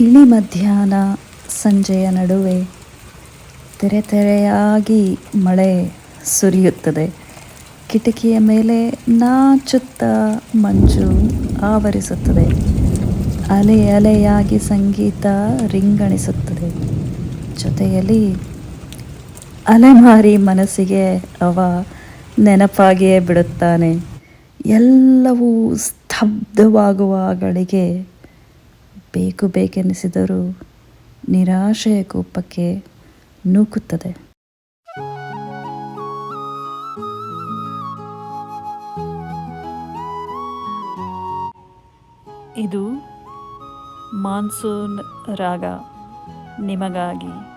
ಇಳಿ ಮಧ್ಯಾಹ್ನ ಸಂಜೆಯ ನಡುವೆ ತೆರೆ ತೆರೆಯಾಗಿ ಮಳೆ ಸುರಿಯುತ್ತದೆ. ಕಿಟಕಿಯ ಮೇಲೆ ನಾಚುತ್ತ ಮಂಜು ಆವರಿಸುತ್ತದೆ. ಅಲೆ ಅಲೆಯಾಗಿ ಸಂಗೀತ ರಿಂಗಣಿಸುತ್ತದೆ. ಜೊತೆಯಲ್ಲಿ ಅಲೆಮಾರಿ ಮನಸ್ಸಿಗೆ ಅವ ನೆನಪಾಗಿಯೇ ಬಿಡುತ್ತಾನೆ. ಎಲ್ಲವೂ ಸ್ತಬ್ಧವಾಗುವ ಗಳಿಗೆ ಬೇಕು ಬೇಕೆನಿಸಿದರೂ ನಿರಾಶೆಯ ಕೋಪಕ್ಕೆ ನೂಕುತ್ತದೆ. ಇದು ಮಾನ್ಸೂನ್ ರಾಗ ನಿಮಗಾಗಿ.